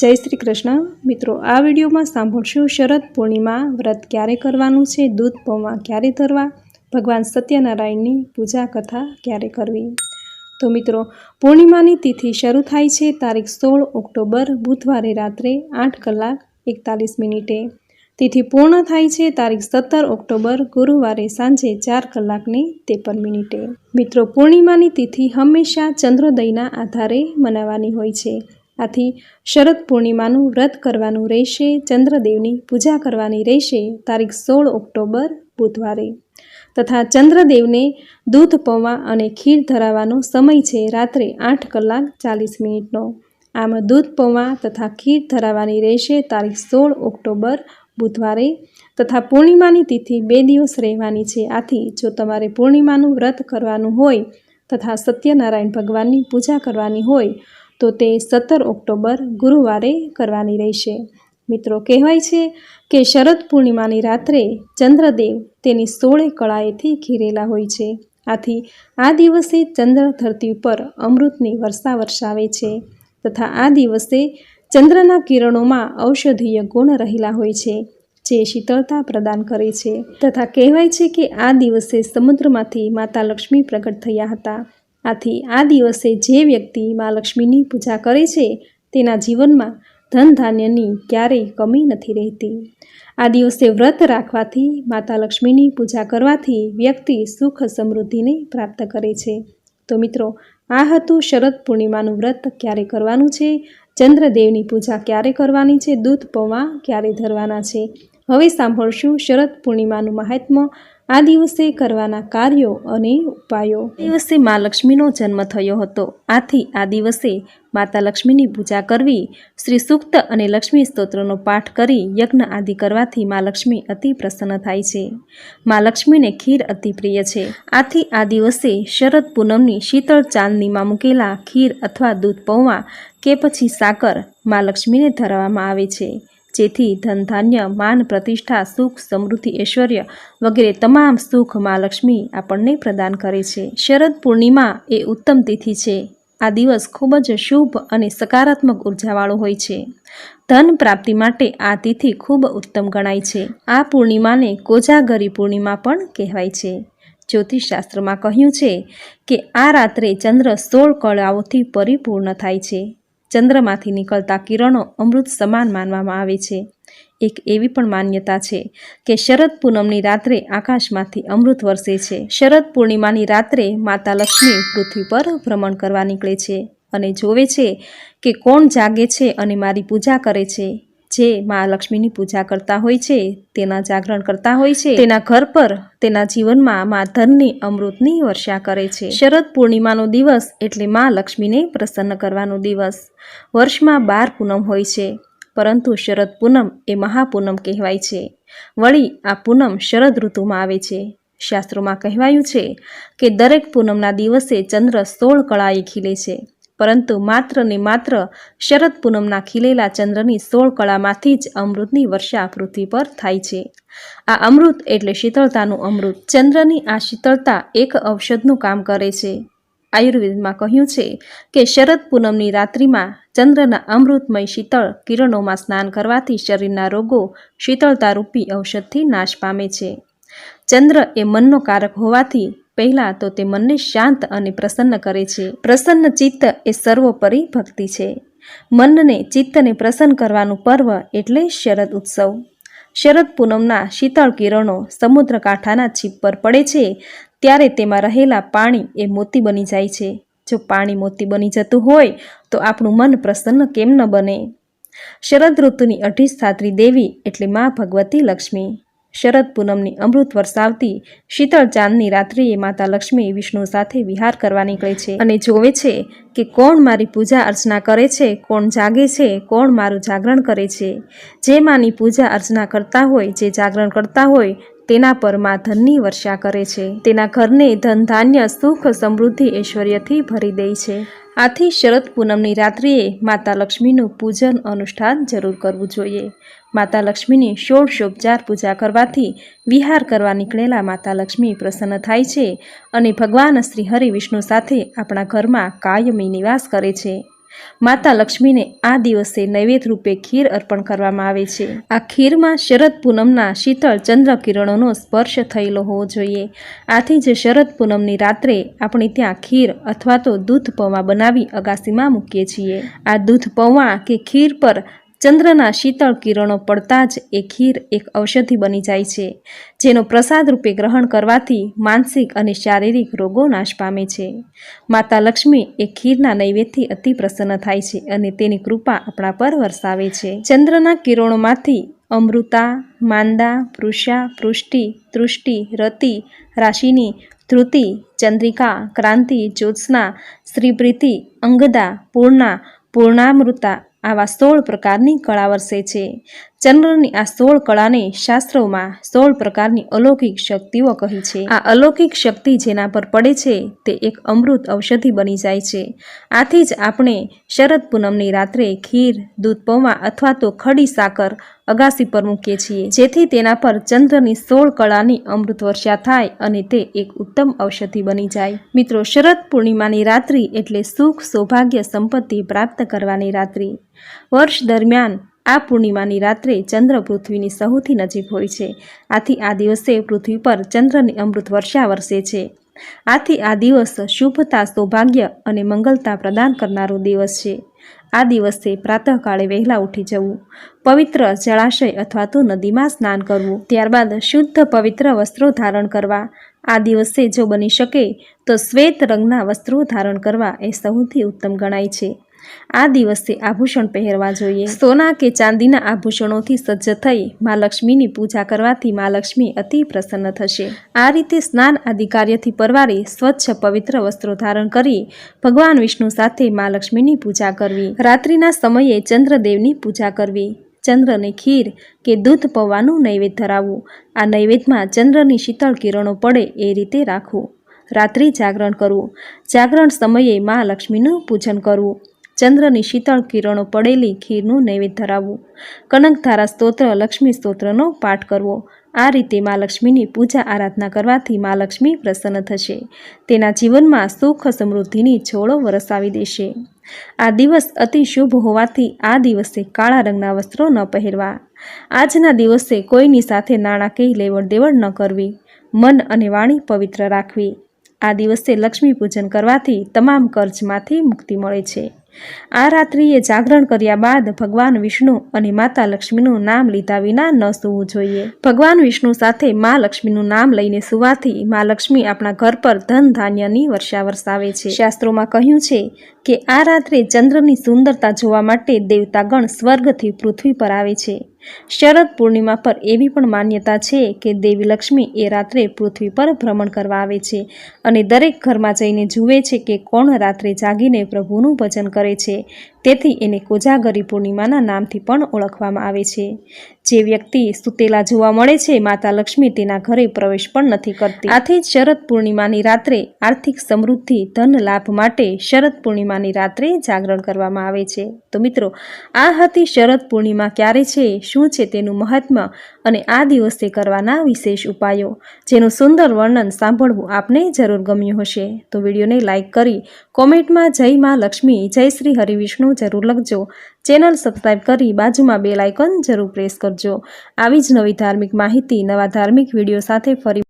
જય શ્રી કૃષ્ણ. મિત્રો, આ વિડીયોમાં સાંભળશું શરદ પૂર્ણિમા વ્રત ક્યારે કરવાનું છે, દૂધ પૌવા ક્યારે ધરવા, ભગવાન સત્યનારાયણની પૂજા કથા ક્યારે કરવી. તો મિત્રો, પૂર્ણિમાની તિથિ શરૂ થાય છે તારીખ સોળ ઓક્ટોબર બુધવારે રાત્રે આઠ કલાક એકતાલીસ મિનિટે. તિથિ પૂર્ણ થાય છે તારીખ સત્તર ઓક્ટોબર ગુરુવારે સાંજે ચાર કલાકને ત્રેપન મિનિટે. મિત્રો, પૂર્ણિમાની તિથિ હંમેશા ચંદ્રોદયના આધારે મનાવવાની હોય છે. આથી શરદ પૂર્ણિમાનું વ્રત કરવાનું રહેશે, ચંદ્રદેવની પૂજા કરવાની રહેશે, તારીખ સોળ ઓક્ટોબર બુધવારે. તથા ચંદ્રદેવને દૂધ પૌવા અને ખીર ધરાવવાનો સમય છે રાત્રે આઠ કલાક ચાલીસ મિનિટનો. આમ દૂધ પૌવા તથા ખીર ધરાવવાની રહેશે તારીખ સોળ ઓક્ટોબર બુધવારે. તથા પૂર્ણિમાની તિથિ બે દિવસ રહેવાની છે, આથી જો તમારે પૂર્ણિમાનું વ્રત કરવાનું હોય તથા સત્યનારાયણ ભગવાનની પૂજા કરવાની હોય તો તે સત્તર ઓક્ટોબર ગુરુવારે કરવાની રહેશે. મિત્રો, કહેવાય છે કે શરદ પૂર્ણિમાની રાત્રે ચંદ્રદેવ તેની સોળે કળાએથી ઘેરેલા હોય છે. આથી આ દિવસે ચંદ્ર ધરતી ઉપર અમૃતની વર્ષા વરસાવે છે તથા આ દિવસે ચંદ્રના કિરણોમાં ઔષધીય ગુણ રહેલા હોય છે, જે શીતળતા પ્રદાન કરે છે. તથા કહેવાય છે કે આ દિવસે સમુદ્રમાંથી માતા લક્ષ્મી પ્રગટ થયા હતા. આથી આ દિવસે જે વ્યક્તિ મા લક્ષ્મીની પૂજા કરે છે, તેના જીવનમાં ધન ધાન્યની ક્યારેય કમી નથી રહેતી. આ દિવસે વ્રત રાખવાથી માતા લક્ષ્મીની પૂજા કરવાથી વ્યક્તિ સુખ સમૃદ્ધિને પ્રાપ્ત કરે છે. તો મિત્રો, આ હતું શરદ પૂર્ણિમાનું વ્રત ક્યારે કરવાનું છે? ચંદ્રદેવની પૂજા ક્યારે કરવાની છે? દૂધ પૌવા ક્યારે ધરવાના છે? હવે સાંભળશું શરદ પૂર્ણિમાનું મહાત્મ્ય. આ દિવસે કરવાના કાર્યો અને ઉપાયો. દિવસે મા લક્ષ્મીનો જન્મ થયો હતો. આથી આ દિવસે માતા લક્ષ્મીની પૂજા કરવી, શ્રી સૂક્ત અને લક્ષ્મી સ્તોત્રનો પાઠ કરી યજ્ઞ આદિ કરવાથી મા લક્ષ્મી અતિ પ્રસન્ન થાય છે. મા લક્ષ્મીને ખીર અતિ પ્રિય છે. આથી આ દિવસે શરદ પૂનમની શીતળ ચાંદનીમાં મૂકેલા ખીર અથવા દૂધ પૌવા કે પછી સાકર મા લક્ષ્મીને ધરાવવામાં આવે છે. જેથી ધનધાન્ય, માન પ્રતિષ્ઠા, સુખ, સમૃદ્ધિ, ઐશ્વર્ય વગેરે તમામ સુખ મા લક્ષ્મી આપણને પ્રદાન કરે છે. શરદ પૂર્ણિમા એ ઉત્તમ તિથિ છે. આ દિવસ ખૂબ જ શુભ અને સકારાત્મક ઉર્જાવાળો હોય છે. ધન પ્રાપ્તિ માટે આ તિથિ ખૂબ ઉત્તમ ગણાય છે. આ પૂર્ણિમાને કોજાગરી પૂર્ણિમા પણ કહેવાય છે. જ્યોતિષશાસ્ત્રમાં કહ્યું છે કે આ રાત્રે ચંદ્ર સોળ કળાઓથી પરિપૂર્ણ થાય છે. ચંદ્રમાંથી નીકળતા કિરણો અમૃત સમાન માનવામાં આવે છે. એક એવી પણ માન્યતા છે કે શરદ પૂનમની રાત્રે આકાશમાંથી અમૃત વરસે છે. શરદ પૂર્ણિમાની રાત્રે માતા લક્ષ્મી પૃથ્વી પર ભ્રમણ કરવા નીકળે છે અને જોવે છે કે કોણ જાગે છે અને મારી પૂજા કરે છે. જે મા લક્ષ્મીની પૂજા કરતા હોય છે, તેના જાગરણ કરતા હોય છે. તેના ઘર પર, તેના જીવનમાં મા ધનની અમૃતની વર્ષા કરે છે. શરદ પૂર્ણિમાનો દિવસ એટલે મા લક્ષ્મીને પ્રસન્ન કરવાનો દિવસ. વર્ષમાં બાર પૂનમ હોય છે, પરંતુ શરદ પૂનમ એ મહાપૂનમ કહેવાય છે. વળી આ પૂનમ શરદ ઋતુમાં આવે છે. શાસ્ત્રોમાં કહેવાયું છે કે દરેક પૂનમના દિવસે ચંદ્ર સોળ કળાએ ખીલે છે. પરંતુ માત્ર ને માત્ર શરદ પૂનમના ખીલેલા ચંદ્રની સોળ કળામાંથી જ અમૃતની વર્ષા પૃથ્વી પર થાય છે. આ અમૃત એટલે શીતળતાનું અમૃત. ચંદ્રની આ શીતળતા એક ઔષધનું કામ કરે છે. આયુર્વેદમાં કહ્યું છે કે શરદ પૂનમની રાત્રિમાં ચંદ્રના અમૃતમય શીતળ કિરણોમાં સ્નાન કરવાથી શરીરના રોગો શીતળતારૂપી ઔષધથી નાશ પામે છે. ચંદ્ર એ મનનો કારક હોવાથી પહેલાં તો તે મનને શાંત અને પ્રસન્ન કરે છે. પ્રસન્ન ચિત્ત એ સર્વોપરી ભક્તિ છે. મનને ચિત્તને પ્રસન્ન કરવાનું પર્વ એટલે શરદ ઉત્સવ. શરદ પૂનમના શીતળ કિરણો સમુદ્ર કાંઠાના છીપ પર પડે છે, ત્યારે તેમાં રહેલા પાણી એ મોતી બની જાય છે. જો પાણી મોતી બની જતું હોય, તો આપણું મન પ્રસન્ન કેમ ન બને? શરદ ઋતુની અઢીસાત્રી દેવી એટલે મા ભગવતી લક્ષ્મી. શરદ પૂનમની અમૃત વરસાવતી શીતળ ચાંદની રાત્રિએ માતા લક્ષ્મી વિષ્ણુ સાથે વિહાર કરવા નીકળે છે અને જોવે છે કે કોણ મારી પૂજા અર્ચના કરે છે, કોણ જાગે છે, કોણ મારું જાગરણ કરે છે. જે માની પૂજા અર્ચના કરતા હોય, જે જાગરણ કરતા હોય, તેના પર મા ધનની વર્ષા કરે છે. તેના ઘરને ધન ધાન્ય સુખ સમૃદ્ધિ ઐશ્વર્યથી ભરી દે છે. આથી શરદ પૂનમની રાત્રિએ માતા લક્ષ્મીનું પૂજન અનુષ્ઠાન જરૂર કરવું જોઈએ. માતા લક્ષ્મીની ષોડશોપચાર પૂજા કરવાથી વિહાર કરવા નીકળેલા માતા લક્ષ્મી પ્રસન્ન થાય છે અને ભગવાન શ્રી હરિ વિષ્ણુ સાથે આપણા ઘરમાં કાયમી નિવાસ કરે છે. માતા લક્ષ્મીને આ દિવસે નૈવેદ્ય રૂપે ખીર અર્પણ કરવામાં આવે છે. આ ખીરમાં શરદ પૂનમના શીતળ ચંદ્ર કિરણોનો સ્પર્શ થયેલો હોવો જોઈએ. આથી જ શરદ પૂનમની રાત્રે આપણે ત્યાં ખીર અથવા તો દૂધ પૌવા બનાવી અગાસીમાં મૂકીએ છીએ. આ દૂધ પૌવા કે ખીર પર ચંદ્રના શીતળ કિરણો પડતા જ એ ખીર એક ઔષધિ બની જાય છે, જેનો પ્રસાદ રૂપે ગ્રહણ કરવાથી માનસિક અને શારીરિક રોગો નાશ પામે છે. માતા લક્ષ્મી એ ખીરના નૈવેદ્યથી અતિ પ્રસન્ન થાય છે અને તેની કૃપા આપણા પર વરસાવે છે. ચંદ્રના કિરણોમાંથી અમૃતા, માંદા, પૃષા, પૃષ્ટિ, તૃષ્ટિ, રતિ, રાશિની ધૃતિ, ચંદ્રિકા, ક્રાંતિ, જ્યોત્સના શ્રીપ્રીતિ અંગદા, પૂર્ણા, પૂર્ણામૃતા આવા સોળ પ્રકારની કળા વરસે છે. ચંદ્રની આ સોળ કળાને શાસ્ત્રોમાં સોળ પ્રકારની અલૌકિક શક્તિઓ કહી છે. આ અલૌકિક શક્તિ જેના પર પડે છે તે એક અમૃત ઔષધિ બની જાય છે. આથી જ આપણે શરદ પૂનમની રાત્રે ખીર, દૂધ પૌવા અથવા તો ખડી સાકર અગાસી પર મૂકીએ છીએ. જેથી તેના પર ચંદ્રની સોળ કળાની અમૃત વર્ષા થાય અને તે એક ઉત્તમ ઔષધિ બની જાય. મિત્રો, શરદ પૂર્ણિમાની રાત્રિ એટલે સુખ, સૌભાગ્ય, સંપત્તિ પ્રાપ્ત કરવાની રાત્રિ. વર્ષ દરમિયાન આ પૂર્ણિમાની રાત્રે ચંદ્ર પૃથ્વીની સૌથી નજીક હોય છે. આથી આ દિવસે પૃથ્વી પર ચંદ્રની અમૃત વર્ષા વરસે છે. આથી આ દિવસ શુભતા, સૌભાગ્ય અને મંગલતા પ્રદાન કરનારો દિવસ છે. આ દિવસે પ્રાતઃકાળે વહેલા ઉઠી જવું, પવિત્ર જળાશય અથવા તો નદીમાં સ્નાન કરવું, ત્યારબાદ શુદ્ધ પવિત્ર વસ્ત્રો ધારણ કરવા. આ દિવસે જો બની શકે તો શ્વેત રંગના વસ્ત્રો ધારણ કરવા એ સૌથી ઉત્તમ ગણાય છે. આ દિવસે આભૂષણ પહેરવા જોઈએ. સોના કે ચાંદીના આભૂષણોથી સજ્જ થઈ મા લક્ષ્મીની પૂજા કરવાથી મા લક્ષ્મી અતિ પ્રસન્ન થશે. આ રીતે સ્નાન આદિ કાર્યથી પરવારે સ્વચ્છ પવિત્ર વસ્ત્રો ધારણ કરી ભગવાન વિષ્ણુ સાથે મા લક્ષ્મીની પૂજા કરવી. રાત્રિના સમયે ચંદ્રદેવની પૂજા કરવી. ચંદ્રને ખીર કે દૂધ પૌવાનું નૈવેદ્ય ધરાવવું. આ નૈવેદ્યમાં ચંદ્રની શીતળ કિરણો પડે એ રીતે રાખવું. રાત્રિ જાગરણ કરવું. જાગરણ સમયે મા લક્ષ્મીનું પૂજન કરવું. ચંદ્રની શીતળ કિરણો પડેલી ખીરનું નૈવેદ્ય ધરાવવું. કનકધારા સ્તોત્ર, લક્ષ્મી સ્તોત્રનો પાઠ કરવો. આ રીતે મા લક્ષ્મીની પૂજા આરાધના કરવાથી મા લક્ષ્મી પ્રસન્ન થશે. તેના જીવનમાં સુખ સમૃદ્ધિની છોડો વરસાવી દેશે. આ દિવસ અતિ શુભ હોવાથી આ દિવસે કાળા રંગના વસ્ત્રો ન પહેરવા. આજના દિવસે કોઈની સાથે નાણાકીય લેવડ દેવડ ન કરવી. મન અને વાણી પવિત્ર રાખવી. આ દિવસે લક્ષ્મી પૂજન કરવાથી તમામ કર્જમાંથી મુક્તિ મળે છે. આ રાત્રિએ જાગરણ કર્યા બાદ ભગવાન વિષ્ણુ અને માતા લક્ષ્મીનું નામ લીધા વિના ન સૂવું જોઈએ. ભગવાન વિષ્ણુ સાથે મા લક્ષ્મીનું નામ લઈને સુવાથી મા લક્ષ્મી આપણા ઘર પર ધન ધાન્યની વર્ષા વરસાવે છે. શાસ્ત્રોમાં કહ્યું છે કે આ રાત્રે ચંદ્રની સુંદરતા જોવા માટે દેવતાગણ સ્વર્ગથી પૃથ્વી પર આવે છે. શરદ પૂર્ણિમા પર એવી પણ માન્યતા છે કે દેવી લક્ષ્મી એ રાત્રે પૃથ્વી પર ભ્રમણ કરવા આવે છે અને દરેક ઘરમાં જઈને જુએ છે કે કોણ રાત્રે જાગીને પ્રભુનું ભજન કરે છે. તેથી એને કોજાગરી પૂર્ણિમાના નામથી પણ ઓળખવામાં આવે છે. જે વ્યક્તિ સુતેલા જોવા મળે છે, માતા લક્ષ્મી તેના ઘરે પ્રવેશ પણ નથી કરતી. આથી જ શરદ પૂર્ણિમાની રાત્રે આર્થિક સમૃદ્ધિ, ધન લાભ માટે શરદ પૂર્ણિમાની રાત્રે જાગરણ કરવામાં આવે છે. તો મિત્રો, આ હતી શરદ પૂર્ણિમા ક્યારે છે, શું છે તેનું મહાત્મ્ય અને આ દિવસે કરવાના વિશેષ ઉપાયો? જેનું સુંદર વર્ણન સાંભળવું આપને જરૂર ગમ્યું હશે. તો વિડીયોને લાઇક કરી કોમેન્ટમાં જય માં લક્ષ્મી, જય શ્રી હરિવિષ્ણુ જરૂર લખજો. ચેનલ સબસ્ક્રાઈબ કરી બાજુમાં બેલ આઇકન જરૂર પ્રેસ કરજો. આવી જ નવી ધાર્મિક માહિતી, નવા ધાર્મિક વીડિયો સાથે ફરી